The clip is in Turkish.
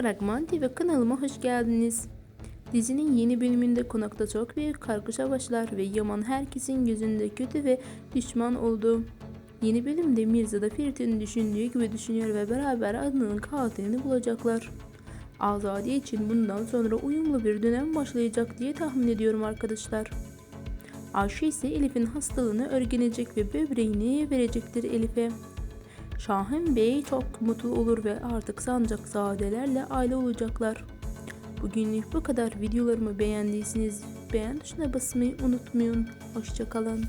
Fragman TV kanalıma hoş geldiniz. Dizinin yeni bölümünde konakta çok büyük kargaşa başlar ve Yaman herkesin gözünde kötü ve düşman oldu. Yeni bölümde Mirza da Ferit'in düşündüğü gibi düşünüyor ve beraber Adnan'ın katilini bulacaklar. Azade için bundan sonra uyumlu bir dönem başlayacak diye tahmin ediyorum arkadaşlar. Ayşe ise Elif'in hastalığını öğrenecek ve böbreğini verecektir Elif'e. Şahin Bey çok mutlu olur ve artık sancakzadelerle aile olacaklar. Bugünlük bu kadar videolarımı beğendiyseniz beğen tuşuna basmayı unutmayın. Hoşçakalın.